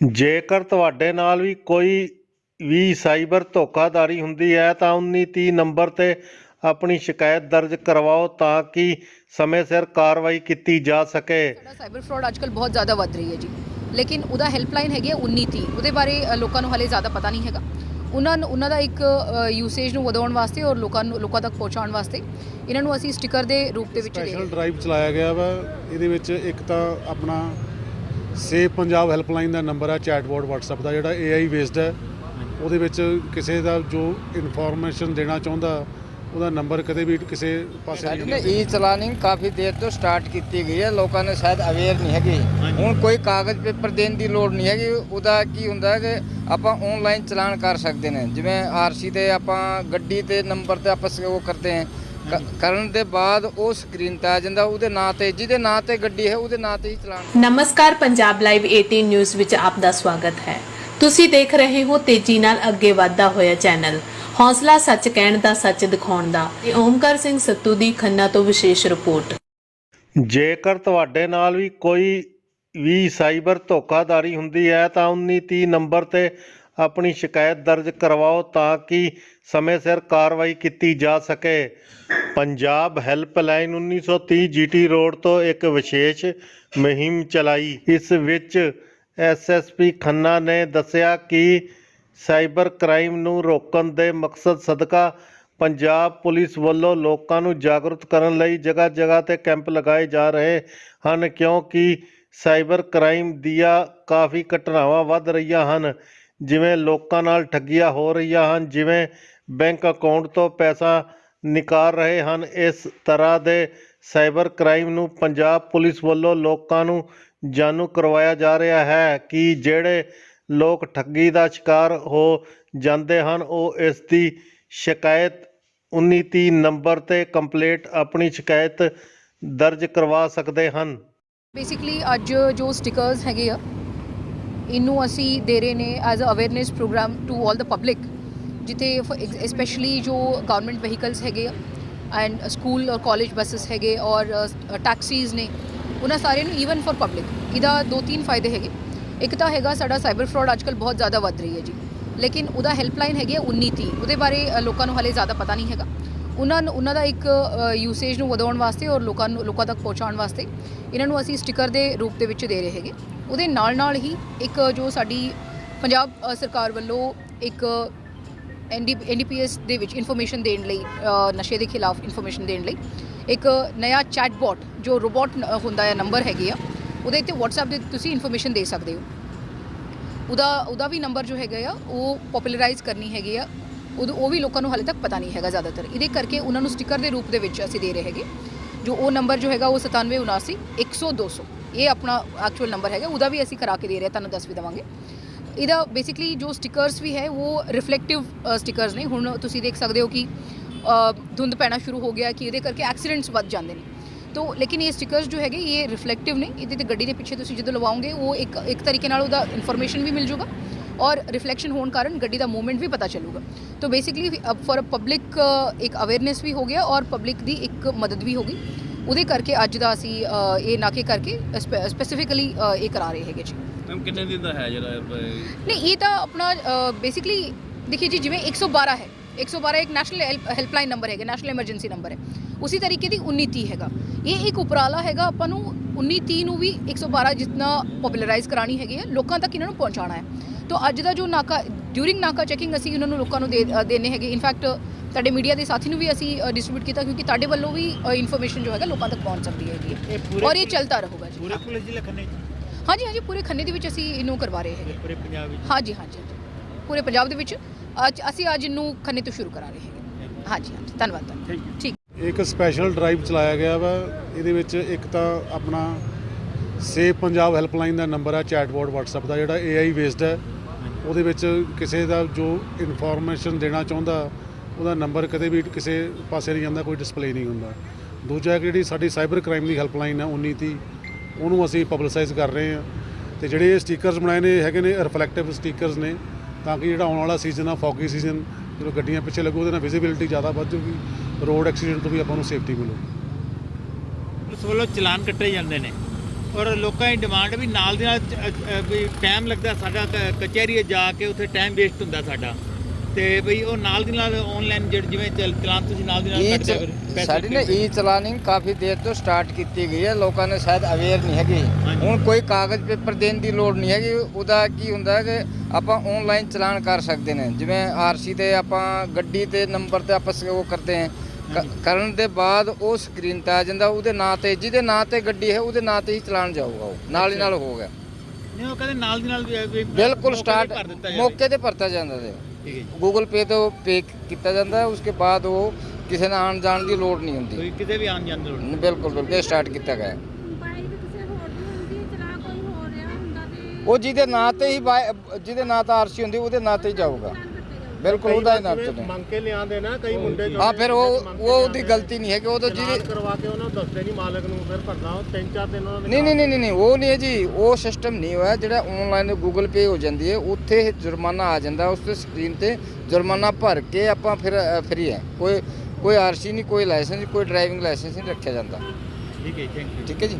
ਜੇਕਰ ਤੁਹਾਡੇ ਨਾਲ ਵੀ ਕੋਈ ਵੀ ਸਾਈਬਰ ਧੋਖਾਧੜੀ ਹੁੰਦੀ ਹੈ ਤਾਂ 1930 ਨੰਬਰ ਤੇ ਆਪਣੀ ਸ਼ਿਕਾਇਤ ਦਰਜ ਕਰਵਾਓ ਤਾਂ ਕਿ ਸਮੇਂ ਸਿਰ ਕਾਰਵਾਈ ਕੀਤੀ ਜਾ ਸਕੇ। ਸਾਡਾ ਸਾਈਬਰ ਫਰਾਡ ਅੱਜਕੱਲ ਬਹੁਤ ਜ਼ਿਆਦਾ ਵੱਧ ਰਹੀ ਹੈ ਜੀ। ਲੇਕਿਨ ਉਹਦਾ ਹੈਲਪਲਾਈਨ ਹੈਗੀ ਹੈ 1930 ਉਹਦੇ ਬਾਰੇ ਲੋਕਾਂ ਨੂੰ ਹਲੇ ਜ਼ਿਆਦਾ ਪਤਾ ਨਹੀਂ ਹੈਗਾ। ਉਹਨਾਂ ਨੂੰ ਉਹਨਾਂ ਦਾ ਇੱਕ ਯੂਸੇਜ ਨੂੰ ਵਧਾਉਣ ਵਾਸਤੇ ਔਰ ਲੋਕਾਂ ਨੂੰ ਲੋਕਾਂ ਤੱਕ ਪਹੁੰਚਾਉਣ ਵਾਸਤੇ ਇਹਨਾਂ ਨੂੰ ਅਸੀਂ ਸਟicker ਦੇ ਰੂਪ ਦੇ ਵਿੱਚ ਦੇ ਸਪੈਸ਼ਲ ਡਰਾਈਵ ਚਲਾਇਆ ਗਿਆ ਵਾ। ਇਹਦੇ ਵਿੱਚ ਇੱਕ ਤਾਂ ਆਪਣਾ ਸੇਵ ਪੰਜਾਬ ਹੈਲਪਲਾਈਨ ਦਾ ਨੰਬਰ ਹੈ ਚੈਟਬੋਟ WhatsApp ਦਾ ਜਿਹੜਾ AI ਬੇਸਡ ਹੈ। ਉਹਦੇ ਵਿੱਚ ਕਿਸੇ ਦਾ ਜੋ ਇਨਫੋਰਮੇਸ਼ਨ ਦੇਣਾ ਚਾਹੁੰਦਾ ਉਹਦਾ ਨੰਬਰ ਕਦੇ ਵੀ ਕਿਸੇ ਪਾਸੇ ਨਹੀਂ ਨਾ ਜਾਂਦਾ ਈ ਚਲਾਨਿੰਗ ਕਾਫੀ ਦੇਰ ਤੋਂ ਸਟਾਰਟ ਕੀਤੀ ਗਈ ਹੈ। ਲੋਕਾਂ ਨੇ ਸ਼ਾਇਦ ਅਵੇਅਰ ਨਹੀਂ ਹੈਗੇ। ਹੁਣ ਕੋਈ ਕਾਗਜ਼ ਪੇਪਰ ਦੇਣ ਦੀ ਲੋੜ ਨਹੀਂ ਹੈਗੀ। ਉਹਦਾ ਕੀ ਹੁੰਦਾ ਹੈ ਕਿ ਆਪਾਂ ਆਨਲਾਈਨ ਚਲਾਨ ਕਰ ਸਕਦੇ ਨੇ। ਜਿਵੇਂ ਆਰਸੀ ਤੇ ਆਪਾਂ ਗੱਡੀ ਤੇ ਨੰਬਰ ਤੇ ਆਪਸ ਉਹ ਕਰਦੇ ਹਾਂ। ਕਰਨ ਦੇ ਬਾਅਦ ਉਹ ਸਕਰੀਨ ਤੇ ਆ ਜਾਂਦਾ ਉਹਦੇ ਨਾਂ ਤੇ ਜਿਹਦੇ ਨਾਂ ਤੇ ਗੱਡੀ ਹੈ ਉਹਦੇ ਨਾਂ ਤੇ ਹੀ ਚਲਾਨ ਨਮਸਕਾਰ ਪੰਜਾਬ ਲਾਈਵ 18 ਨਿਊਜ਼ ਵਿੱਚ ਆਪ ਦਾ ਸਵਾਗਤ ਹੈ। ਤੁਸੀਂ ਦੇਖ ਰਹੇ ਹੋ ਤੇਜ਼ੀ ਨਾਲ ਅੱਗੇ ਵਧਦਾ ਹੋਇਆ ਚੈਨਲ। ਹੌਸਲਾ ਸੱਚ ਕਹਿਣ ਦਾ ਸੱਚ ਦਿਖਾਉਣ ਦਾ ਇਹ ਓਮਕਾਰ ਸਿੰਘ ਸੱਤੂ ਦੀ ਖੰਨਾ ਤੋਂ ਵਿਸ਼ੇਸ਼ ਰਿਪੋਰਟ। ਜੇਕਰ ਤੁਹਾਡੇ ਨਾਲ ਵੀ ਕੋਈ ਵੀ ਸਾਈਬਰ ਧੋਖਾਧੜੀ ਹੁੰਦੀ ਹੈ ਤਾਂ 1930 ਨੰਬਰ ਤੇ ਆਪਣੀ ਸ਼ਿਕਾਇਤ ਦਰਜ ਕਰਵਾਓ ਤਾਂ ਕਿ ਸਮੇਂ ਸਿਰ ਕਾਰਵਾਈ ਕੀਤੀ ਜਾ ਸਕੇ। ਪੰਜਾਬ ਹੈਲਪਲਾਈਨ 1930 ਜੀਟੀ ਰੋਡ ਤੋਂ ਇੱਕ ਵਿਸ਼ੇਸ਼ ਮੁਹਿੰਮ ਚਲਾਈ। ਇਸ ਵਿੱਚ ਐਸਐਸਪੀ ਖੰਨਾ ਨੇ ਦੱਸਿਆ ਕਿ ਸਾਈਬਰ ਕ੍ਰਾਈਮ ਨੂੰ ਰੋਕਣ ਦੇ ਮਕਸਦ ਸਦਕਾ ਪੰਜਾਬ ਪੁਲਿਸ ਵੱਲੋਂ ਲੋਕਾਂ ਨੂੰ ਜਾਗਰੂਕ ਕਰਨ ਲਈ ਜਗ੍ਹਾ ਜਗ੍ਹਾ ਤੇ ਕੈਂਪ ਲਗਾਏ ਜਾ ਰਹੇ ਹਨ, ਕਿਉਂਕਿ ਸਾਈਬਰ ਕ੍ਰਾਈਮ ਦੀਆਂ ਕਾਫੀ ਘਟਨਾਵਾਂ ਵੱਧ ਰਹੀਆਂ ਹਨ। ਜਿਵੇਂ ਲੋਕਾਂ ਨਾਲ ਠੱਗੀਆਂ ਹੋ ਰਹੀਆਂ ਹਨ, ਜਿਵੇਂ ਬੈਂਕ ਅਕਾਊਂਟ ਤੋਂ ਪੈਸਾ ਨਿਕਾਲ ਰਹੇ ਹਨ, ਇਸ ਤਰ੍ਹਾਂ ਦੇ ਸਾਈਬਰ ਕ੍ਰਾਈਮ ਨੂੰ ਪੰਜਾਬ ਪੁਲਿਸ ਵੱਲੋਂ ਲੋਕਾਂ ਨੂੰ ਜਾਣੂ ਕਰਵਾਇਆ ਜਾ ਰਿਹਾ ਹੈ ਕਿ ਜਿਹੜੇ ਲੋਕ ਠੱਗੀ ਦਾ ਸ਼ਿਕਾਰ ਹੋ ਜਾਂਦੇ ਹਨ, ਉਹ ਇਸ ਦੀ ਸ਼ਿਕਾਇਤ 1930 ਨੰਬਰ ਤੇ ਕੰਪਲੀਟ ਆਪਣੀ ਸ਼ਿਕਾਇਤ ਦਰਜ ਕਰਵਾ ਸਕਦੇ ਹਨ। ਬੇਸਿਕਲੀ ਅੱਜ ਜੋ ਸਟickers ਹੈਗੇ ਆ ਇਹਨੂੰ ਅਸੀਂ ਦੇ ਰਹੇ ਨੇ as a awareness program to all the public ਜਿੱਥੇ ਸਪੈਸ਼ਲੀ ਜੋ ਗਵਰਨਮੈਂਟ ਵਹੀਕਲਸ ਹੈਗੇ ਆ ਐਂਡ ਸਕੂਲ ਔਰ ਕਾਲਜ ਬੱਸਸ ਹੈਗੇ ਔਰ ਟੈਕਸੀਜ਼ ਨੇ ਉਹਨਾਂ ਸਾਰਿਆਂ ਨੂੰ ਈਵਨ ਫॉर ਪਬਲਿਕ ਇਹਦਾ ਦੋ ਤਿੰਨ ਫਾਇਦੇ ਹੈਗੇ ਇੱਕ ਤਾਂ ਹੈਗਾ ਸਾਡਾ ਸਾਈਬਰ ਫਰਾਡ ਅੱਜਕੱਲ ਬਹੁਤ ਜ਼ਿਆਦਾ ਵੱਧ ਰਹੀ ਹੈ ਜੀ ਲੇਕਿਨ ਉਹਦਾ ਹੈਲਪਲਾਈਨ ਹੈਗੀ ਹੈ 1930 ਉਹਦੇ ਬਾਰੇ ਲੋਕਾਂ ਨੂੰ ਹਲੇ ਜ਼ਿਆਦਾ ਪਤਾ ਨਹੀਂ ਹੈਗਾ ਉਹਨਾਂ ਨੂੰ ਉਹਨਾਂ ਦਾ ਇੱਕ ਯੂਸੇਜ ਨੂੰ ਵਧਾਉਣ ਵਾਸਤੇ ਔਰ ਲੋਕਾਂ ਨੂੰ ਲੋਕਾਂ ਤੱਕ ਪਹੁੰਚਾਉਣ ਵਾਸਤੇ ਇਹਨਾਂ ਨੂੰ ਅਸੀਂ ਸਟicker ਦੇ ਰੂਪ ਦੇ ਵਿੱਚ ਦੇ ਰਹੇ ਹੈਗੇ ਉਹਦੇ ਨਾਲ ਨਾਲ ਹੀ ਇੱਕ ਜੋ ਸਾਡੀ ਪੰਜਾਬ ਸਰਕਾਰ ਵੱਲੋਂ ਇੱਕ ਐਨਡੀਪੀਐਸ ਦੇ ਵਿੱਚ ਇਨਫੋਰਮੇਸ਼ਨ ਦੇਣ ਲਈ ਨਸ਼ੇ ਦੇ ਖਿਲਾਫ ਇਨਫੋਰਮੇਸ਼ਨ ਦੇਣ ਲਈ ਇੱਕ ਨਇਆ ਚੈਟਬੋਟ ਜੋ ਰੋਬੋਟ ਹੁੰਦਾ ਹੈ ਨੰਬਰ ਹੈਗੇ ਆ, ਉਹਦੇ ਤੇ WhatsApp ਦੇ ਤੁਸੀਂ ਇਨਫੋਰਮੇਸ਼ਨ ਦੇ ਸਕਦੇ ਹੋ। ਉਹਦਾ ਉਹਦਾ ਵੀ ਨੰਬਰ ਜੋ ਹੈਗਾ ਆ, ਉਹ ਪਪੂਲਰਾਈਜ਼ ਕਰਨੀ ਹੈਗੀ ਆ ਉਹ ਉਹ ਵੀ ਲੋਕਾਂ ਨੂੰ ਹਾਲੇ ਤੱਕ ਪਤਾ ਨਹੀਂ ਹੈਗਾ ਜ਼ਿਆਦਾਤਰ। ਇਹਦੇ ਕਰਕੇ ਉਹਨਾਂ ਨੂੰ ਸਟicker ਦੇ ਰੂਪ ਦੇ ਵਿੱਚ ਅਸੀਂ ਦੇ ਰਹੇ ਹੈਗੇ, ਜੋ ਉਹ ਨੰਬਰ ਜੋ ਹੈਗਾ ਉਹ 9779 100 200 ਇਹ ਆਪਣਾ ਐਕਚੁਅਲ ਨੰਬਰ ਹੈਗਾ, ਉਹਦਾ ਵੀ ਅਸੀਂ ਕਰਾ ਕੇ ਦੇ ਰਹੇ ਤੁਹਾਨੂੰ ਦੱਸ ਵੀ ਦੇਵਾਂਗੇ। ਇਹਦਾ ਬੇਸਿਕਲੀ ਜੋ ਸਟickers ਵੀ ਹੈ, ਉਹ ਰਿਫਲੈਕਟਿਵ ਸਟickers ਨੇ। ਹੁਣ ਤੁਸੀਂ ਦੇਖ ਸਕਦੇ ਹੋ ਕਿ ਧੁੰਦ ਪੈਣਾ ਸ਼ੁਰੂ ਹੋ ਗਿਆ ਕਿ ਇਹਦੇ ਕਰਕੇ ਐਕਸੀਡੈਂਟਸ ਵੱਧ ਜਾਂਦੇ ਨੇ। ਤੋ, ਲੇਕਿਨ ਇਹ ਸਟickers ਜੋ ਹੈਗੇ, ਇਹ ਰਿਫਲੈਕਟਿਵ ਨੇ। ਇਹਦੇ ਤੇ ਗੱਡੀ ਦੇ ਪਿੱਛੇ ਤੁਸੀਂ ਜਦੋਂ ਲਵਾਓਗੇ, ਉਹ ਇੱਕ ਇੱਕ ਤਰੀਕੇ ਨਾਲ ਉਹਦਾ ਇਨਫੋਰਮੇਸ਼ਨ ਵੀ ਮਿਲ ਜੂਗਾ ਔਰ ਰਿਫਲੈਕਸ਼ਨ ਹੋਣ ਕਾਰਨ ਗੱਡੀ ਦਾ ਮੂਵਮੈਂਟ ਵੀ ਪਤਾ ਚੱਲੂਗਾ। ਤੋ ਬੇਸਿਕਲੀ ਫॉर ਪਬਲਿਕ ਇੱਕ ਅਵੇਅਰਨੈਸ ਵੀ ਹੋ ਗਿਆ ਔਰ ਪਬਲਿਕ ਦੀ ਇੱਕ ਮਦਦ ਵੀ ਹੋ ਗਈ। ਉਹਦੇ ਕਰਕੇ ਅੱਜ ਦਾ ਅਸੀਂ ਅ, ਇਹ ਨਾਕੇ ਕਰਕੇ ਸਪੈਸੀਫਿਕਲੀ ਇਹ ਕਰਾ ਰਹੇ ਹੈਗੇ ਜੀ। ਮੈਮ ਕਿੰਨੇ ਦਿਨ ਦਾ ਹੈ ਜਿਹੜਾ ਇਹ? ਨਹੀਂ ਇਹ ਤਾਂ ਆਪਣਾ ਬੇਸਿਕਲੀ ਦੇਖिए ਜੀ ਜਿਵੇਂ 112 ਹੈ। 112 ਇੱਕ ਨੈਸ਼ਨਲ ਹੈਲਪਲਾਈਨ ਨੰਬਰ ਹੈਗਾ ਨੈਸ਼ਨਲ ਐਮਰਜੈਂਸੀ ਨੰਬਰ ਹੈ। ਉਸੇ ਤਰੀਕੇ ਦੀ 1930 ਹੈਗਾ। ਇਹ ਇੱਕ ਉਪਰਾਲਾ ਹੈਗਾ ਆਪਾਂ ਨੂੰ 1930 ਨੂੰ ਵੀ 112 ਜਿੰਨਾ ਪਪੂਲਰਾਈਜ਼ ਕਰਾਣੀ ਹੈਗੀ ਹੈ ਲੋਕਾਂ ਤੱਕ ਇਹਨਾਂ ਨੂੰ ਪਹੁੰਚਾਉਣਾ ਹੈ। ਤੋਂ ਅੱਜ ਦਾ ਜੋ ਨਾਕਾ ਡਿਊਰਿੰਗ ਨਾਕਾ ਚੈਕਿੰਗ ਅਸੀਂ ਉਹਨਾਂ ਨੂੰ ਲੋਕਾਂ ਨੂੰ ਦੇ ਅ, ਦੇਣੇ ਹੈਗੇ। ਇਨਫੈਕਟ ਤੁਹਾਡੇ ਮੀਡੀਆ ਦੇ ਸਾਥੀ ਨੂੰ ਵੀ ਅਸੀਂ ਡਿਸਟ੍ਰੀਬਿਊਟ ਕੀਤਾ ਕਿਉਂਕਿ ਤੁਹਾਡੇ ਵੱਲੋਂ ਵੀ ਇਨਫੋਰਮੇਸ਼ਨ ਜੋ ਹੈਗਾ ਲੋਕਾਂ ਤੱਕ ਪਹੁੰਚ ਸਕਦੀ ਹੈਗੀ ਔਰ ਇਹ ਚੱਲਦਾ ਰਹੂਗਾ ਜੀ। ਪੂਰੇ ਪੁਲਿਸ ਜ਼ਿਲ੍ਹੇ ਖੰਨੇ ਹਾਂਜੀ ਹਾਂਜੀ ਪੂਰੇ ਖੰਨੇ ਦੇ ਵਿੱਚ ਅਸੀਂ ਇਹਨੂੰ ਕਰਵਾ ਰਹੇ ਹੈਗੇ। ਪੂਰੇ ਪੰਜਾਬ ਵਿੱਚ? ਹਾਂਜੀ ਹਾਂਜੀ ਹਾਂਜੀ। ਪੂਰੇ ਪੰਜਾਬ ਦੇ ਵਿੱਚ। ਅੱਜ ਅਸੀਂ ਅੱਜ ਇਹਨੂੰ ਖੰਨੇ ਤੋਂ ਸ਼ੁਰੂ ਕਰਾ ਰਹੇ ਹੈਗੇ। ਹਾਂਜੀ ਹਾਂਜੀ ਧੰਨਵਾਦ ਧੰਨਵਾਦ। ਠੀਕ। ਇੱਕ ਸਪੈਸ਼ਲ ਡਰਾਈਵ ਚਲਾਇਆ ਗਿਆ ਵਾ। ਇਹਦੇ ਵਿੱਚ ਇੱਕ ਤਾਂ ਆਪਣਾ ਸੇਵ ਪੰਜਾਬ ਹੈਲਪਲਾਈਨ ਦਾ ਨੰਬਰ ਹੈ ਚੈਟਬੋਟ WhatsApp ਦਾ ਜਿਹੜਾ AI ਬੇਸਡ ਹੈ। ਉਹਦੇ ਵਿੱਚ ਕਿਸੇ ਦਾ ਜੋ ਇਨਫੋਰਮੇਸ਼ਨ ਦੇਣਾ ਚਾਹੁੰਦਾ ਉਹਦਾ ਨੰਬਰ ਕਦੇ ਵੀ ਕਿਸੇ ਪਾਸੇ ਨਹੀਂ ਜਾਂਦਾ, ਕੋਈ ਡਿਸਪਲੇ ਨਹੀਂ ਹੁੰਦਾ। ਦੂਜਾ ਇੱਕ ਜਿਹੜੀ ਸਾਡੀ ਸਾਈਬਰ ਕ੍ਰਾਈਮ ਦੀ ਹੈਲਪਲਾਈਨ ਹੈ 1930 ਉਹਨੂੰ ਅਸੀਂ ਪਬਲਿਸਾਈਜ਼ ਕਰ ਰਹੇ ਹਾਂ। ਤੇ ਜਿਹੜੇ ਇਹ ਸਟickers ਬਣਾਏ ਨੇ, ਇਹ ਹੈਗੇ ਨੇ ਰਿਫਲੈਕਟਿਵ ਸਟickers ਨੇ, ਤਾਂ ਕਿ ਜਿਹੜਾ ਆਉਣ ਵਾਲਾ ਸੀਜ਼ਨ ਆ ਫੌਗੀ ਸੀਜ਼ਨ ਜਦੋਂ ਗੱਡੀਆਂ ਪਿੱਛੇ ਲੱਗੂ, ਉਹਦੇ ਨਾਲ ਵਿਜ਼ਿਬਿਲਿਟੀ ਜ਼ਿਆਦਾ ਵੱਧ ਜੂਗੀ ਰੋਡ ਐਕਸੀਡੈਂਟ ਤੋਂ ਵੀ ਆਪਾਂ ਨੂੰ ਸੇਫਟੀ ਮਿਲੂਗੀ ਪੁਲਿਸ ਵੱਲੋਂ ਚਲਾਨ ਕੱਟੇ ਜਾਂਦੇ ਨੇ। ਔਰ ਲੋਕਾਂ ਦੀ ਡਿਮਾਂਡ ਵੀ ਨਾਲ ਦੀ ਨਾਲ ਵੀ ਟਾਈਮ ਲੱਗਦਾ ਸਾਡਾ ਕਚਹਿਰੀ ਜਾ ਕੇ ਉੱਥੇ ਟਾਈਮ ਵੇਸਟ ਹੁੰਦਾ ਸਾਡਾ। ਤੇ ਬਈ ਉਹ ਨਾਲ ਦੀ ਨਾਲ ਆਨਲਾਈਨ ਜਿਵੇਂ ਚੱਲ ਚਲਾਨ ਤੁਸੀਂ ਨਾਲ ਦੀ ਨਾਲ ਕੱਟ ਦਿਆ ਕਰੋ, ਸਾਡੀ ਨਾ ਈ ਚਲਾਨਿੰਗ ਕਾਫੀ ਦੇਰ ਤੋਂ ਸਟਾਰਟ ਕੀਤੀ ਗਈ ਹੈ ਲੋਕਾਂ ਨੇ ਸ਼ਾਇਦ ਅਵੇਅਰ ਨਹੀਂ ਹੈਗੀ। ਹੁਣ ਕੋਈ ਕਾਗਜ਼ ਪੇਪਰ ਦੇਣ ਦੀ ਲੋੜ ਨਹੀਂ ਹੈਗੀ ਉਹਦਾ ਕੀ ਹੁੰਦਾ ਕਿ ਆਪਾਂ ਆਨਲਾਈਨ ਚਲਾਨ ਕਰ ਸਕਦੇ ਨੇ। ਜਿਵੇਂ ਆਰਸੀ ਤੇ ਆਪਾਂ ਗੱਡੀ ਤੇ ਨੰਬਰ ਤੇ ਆਪਾਂ ਉਹ ਕਰਦੇ ਹਾਂ। ਕਰਨ ਦੇ ਬਾਅਦ ਉਹ ਸਕਰੀਨ ਤੇ ਆ ਜਾਂਦਾ ਉਹਦੇ ਨਾਂ ਤੇ ਜਿਹਦੇ ਨਾਂ ਤੇ ਗੱਡੀ ਹੈ ਉਹਦੇ ਨਾਂ ਤੇ ਹੀ ਚਲਾਨ ਜਾਊਗਾ ਉਹ। ਨਾਲ ਹੀ ਨਾਲ ਹੋ ਗਿਆ। ਨਹੀਂ ਉਹ ਕਹਿੰਦੇ ਨਾਲ ਦੀ ਨਾਲ ਬਿਲਕੁਲ ਤੇ ਸਟਾਰਟ। ਮੌਕੇ ਤੇ ਭਰਤਾ ਜਾਂਦਾ ਹੈ ਠੀਕ ਹੈ ਜੀ। ਗੂਗਲ ਪੇ ਤੋਂ ਪੇ ਕੀਤਾ ਜਾਂਦਾ ਹੈ ਉਸਕੇ ਬਾਅਦ ਉਹ ਕਿਸੇ ਨਾਲ ਆਉਣ ਜਾਣ ਦੀ ਲੋੜ ਨਹੀਂ ਹੁੰਦੀ ਕੋਈ ਕਿਤੇ ਵੀ ਆਣ ਜਾਣ ਦੀ ਲੋੜ ਨਹੀਂ। ਬਿਲਕੁਲ ਬਿਲਕੁਲ ਸਟਾਰਟ ਕੀਤਾ ਗਿਆ ਹੈ। ਬਾਈਕ ਕਿਸੇ ਹੋਰ ਦੀ ਹੁੰਦੀ ਚਲਾ ਕੋਈ ਹੋ ਰਿਹਾ ਹੁੰਦਾ ਤੇ ਉਹ ਜਿਹਦੇ ਨਾਂ ਤੇ ਹੀ ਬਾਈ- ਜਿਹਦੇ ਨਾਂ ਤੇ ਆਰਸੀ ਹੁੰਦੀ ਉਹਦੇ ਨਾਂ ਤੇ ਹੀ ਜਾਊਗਾ ਬਿਲਕੁਲ ਉਹਦਾ ਚਲੇ ਮੰਗ ਕੇ ਲਿਆਂਦੇ ਨਾ ਕਈ ਮੁੰਡੇ ਹਾਂ ਫਿਰ ਉਹ ਉਹ ਉਹਦੀ ਗਲਤੀ ਨਹੀਂ ਹੈ ਕਿ ਉਹ ਤਾਂ ਜਿਹਦੀ ਕਰਵਾ ਕੇ ਉਹਨਾਂ ਨੂੰ ਦੱਸਦੇ ਨਹੀਂ ਮਾਲਕ ਨੂੰ ਫਿਰ ਭਰਨਾ ਉਹ ਤਿੰਨ ਚਾਰ ਦਿਨ ਉਹਨਾਂ ਨਹੀਂ ਨਹੀਂ ਨਹੀਂ, ਨਹੀਂ ਉਹ ਨਹੀਂ ਹੈ ਜੀ। ਉਹ ਸਿਸਟਮ ਨਹੀਂ ਹੋਇਆ ਜਿਹੜਾ ਆਨਲਾਈਨ ਗੂਗਲ ਪੇ ਹੋ ਜਾਂਦੀ ਹੈ ਉੱਥੇ ਜੁਰਮਾਨਾ ਆ ਜਾਂਦਾ ਉਸ ਤੇ ਸਕਰੀਨ ਤੇ ਜੁਰਮਾਨਾ ਭਰ ਕੇ ਆਪਾਂ ਫਿਰ ਫਰੀ ਹੈ। ਕੋਈ ਕੋਈ ਆਰਸੀ ਨਹੀਂ ਕੋਈ ਲਾਇਸੈਂਸ ਕੋਈ ਡਰਾਈਵਿੰਗ ਲਾਇਸੈਂਸ ਨਹੀਂ ਰੱਖਿਆ ਜਾਂਦਾ। ਠੀਕ ਹੈ ਥੈਂਕ ਯੂ ਠੀਕ ਹੈ ਜੀ।